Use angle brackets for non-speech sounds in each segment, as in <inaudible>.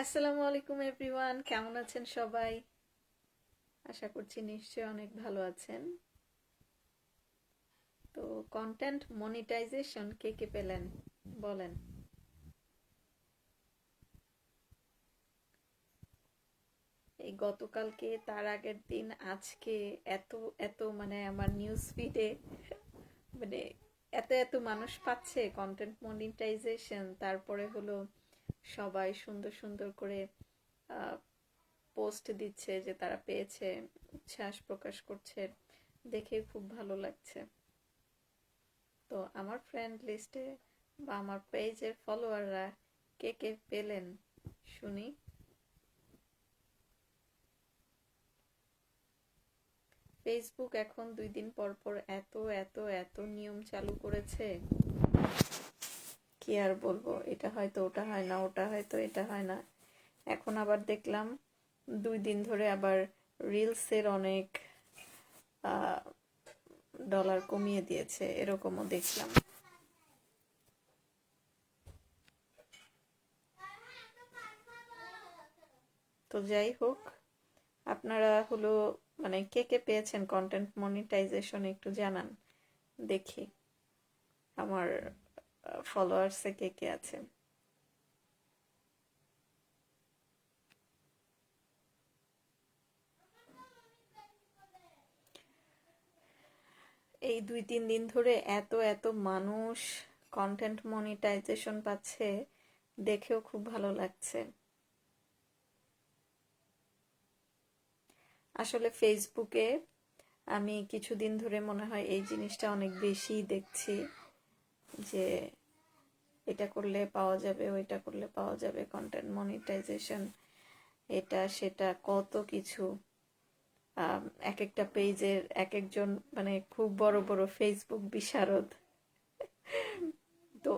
আসসালামু আলাইকুম এভরিওয়ান, কেমন আছেন সবাই? আশা করছি নিশ্চয়ই অনেক ভালো আছেন। তো কন্টেন্ট মনিটাইজেশন কে কে পেলেন? বলেন। এই গতকালকে, তার আগের দিন, আজকে এত এত মানে আমার নিউজ ফিডে মানে এত এত মানুষ পাচ্ছে কন্টেন্ট মনিটাইজেশন তারপরে হলো সবাই সুন্দর সুন্দর করে পোস্ট দিচ্ছে যে তারা পেয়েছে, উচ্ছ্বাস প্রকাশ করছে। দেখে খুব ভালো লাগছে। তো আমার ফ্রেন্ড লিস্টে বা আমার পেজের ফলোয়াররা কে কে পেলেন, শুনি। ফেসবুক এখন দুই দিন পর পর এত এত এত নিয়ম চালু করেছে। কি আর বলব? এটা হয়তো ওটা হয় না, ওটা হয়তো এটা হয় না। এখন আবার দেখলাম দুই দিন ধরে আবার রিলসের অনেক ডলার কমিয়ে দিয়েছে, এরকমও দেখলাম। তো যাই হোক, আপনারা হলো মানে কে কে পেয়েছেন কন্টেন্ট মনিটাইজেশন একটু জানান, দেখি। আমার ফলোয়ার্সে কে কে আছে? এই দুই তিন দিন ধরে এত এত মানুষ কন্টেন্ট মনিটাইজেশন পাচ্ছে, দেখেও খুব ভালো লাগছে। আসলে ফেসবুকে আমি কিছুদিন ধরে মনে হয় এই জিনিসটা অনেক বেশি দেখছি। যে এটা করলে পাওয়া যাবে, ওইটা করলে পাওয়া যাবে কন্টেন্ট মনিটাইজেশন এটা, সেটা, কত কিছু। এক একটা পেজের এক একজন মানে খুব বড় বড় ফেসবুক বিশারদ। তো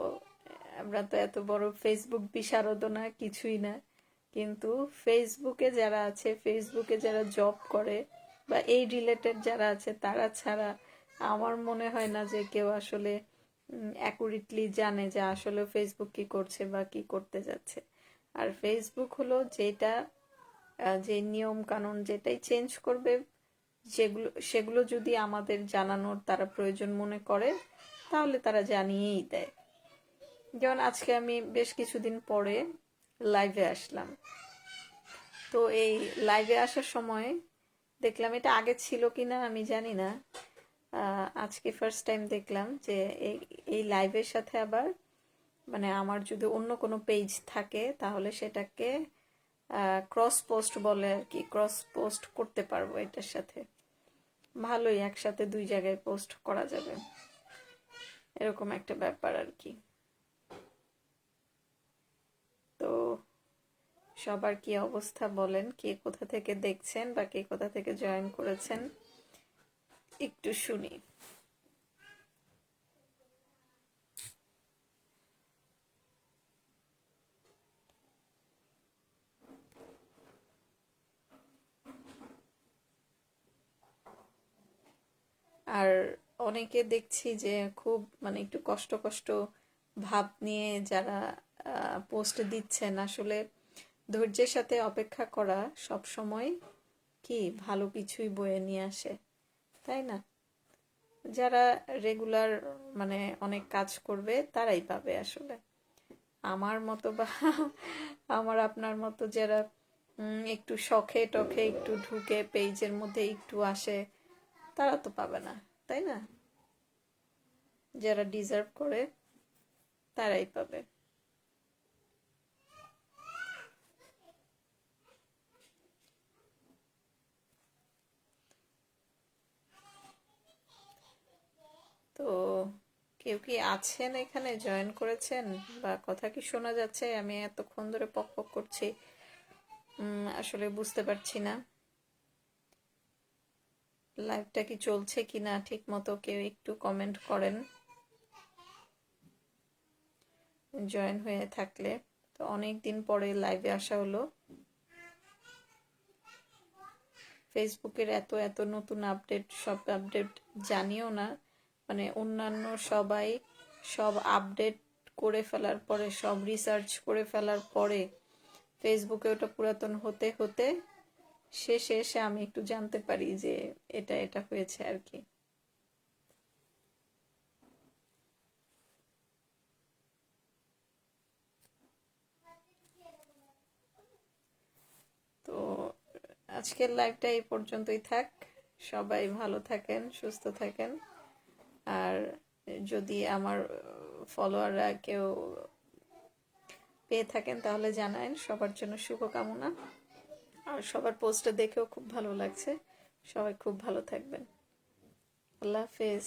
আমরা তো এত বড় ফেসবুক বিশারদও না, কিছুই না। কিন্তু ফেসবুকে যারা আছে ফেসবুকে যারা জব করে বা এই রিলেটেড যারা আছে, তারা ছাড়া আমার মনে হয় না যে কেউ আসলে অ্যাকুরেটলি জানে যে আসলে ফেসবুক কি করছে বা কি করতে যাচ্ছে। আর ফেসবুক হলো যেটা যে নিয়ম কানুন যেটাই চেঞ্জ করবে, যেগুলো, সেগুলো যদি আমাদের জানানোর তারা প্রয়োজন মনে করে, তাহলে তারা জানিয়েই দেয়। যেমন আজকে আমি বেশ কিছুদিন পরে লাইভে আসলাম। তো এই লাইভে আসার সময় দেখলাম এটা আগে ছিল কিনা আমি জানি না। আজকে ফার্স্ট টাইম দেখলাম যে এই এই লাইভের সাথে আবার মানে আমার যদি অন্য কোনো পেজ থাকে, তাহলে সেটাকে ক্রস পোস্ট বলে আর কি ক্রস পোস্ট করতে পারব এটার সাথে। ভালোই একসাথে দুই জায়গায় পোস্ট করা যাবে। এরকম একটা ব্যাপার আর কি। তো সবার কি অবস্থা বলেন? কে কোথা থেকে দেখছেন বা কে কোথা থেকে জয়েন করেছেন? একটু শুনি। আর অনেকে দেখছি যে খুব মানে একটু কষ্ট কষ্ট ভাব নিয়ে যারা পোস্ট দিচ্ছেন, আসলে ধৈর্যের সাথে অপেক্ষা করা সব সময় কি ভালো কিছুই বয়ে নিয়ে আসে। তাই না? যারা রেগুলার মানে অনেক কাজ করবে, তারাই পাবে আসলে। আমার মতো বা <laughs> আমার আপনার মতো যারা একটু শখে টখে একটু ঢুকে পেজের মধ্যে একটু আসে, তারা তো পাবে না, তাই না? যারা ডিজার্ভ করে, তারাই পাবে। তো কেউ কি আছেন এখানে? জয়েন করেছেন? বা কথা কি শোনা যাচ্ছে? আমি এতক্ষণ ধরে পক পক করছি। আসলে বুঝতে পারছি না। লাইভটা কি চলছে কি না? ঠিক মতো কেউ একটু কমেন্ট করেন। জয়েন হয়ে থাকলে। তো অনেক দিন পরে লাইভে আসা হলো। ফেসবুকের এত এত নতুন আপডেট সব আপডেট জানিও না। মানে অন্যান্য সবাই সব আপডেট করে ফেলার পরে, সব রিসার্চ করে ফেলার পরে ফেসবুকে ওটা পুরাতন হতে হতে শেষে এসে আমি একটু জানতে পারি যে এটা এটা হয়েছে আর কি। তো আজকের লাইভটা এই পর্যন্তই থাক। সবাই ভালো থাকেন, সুস্থ থাকেন। যদি আমার ফলোয়াররা কেউ পেয়ে থাকেন, তাহলে জানায়েন। সবার জন্য শুভকামনা। আর সবার পোস্টটা দেখেও খুব ভালো লাগছে। সবাই খুব ভালো থাকবেন। আল্লাহ হাফেজ।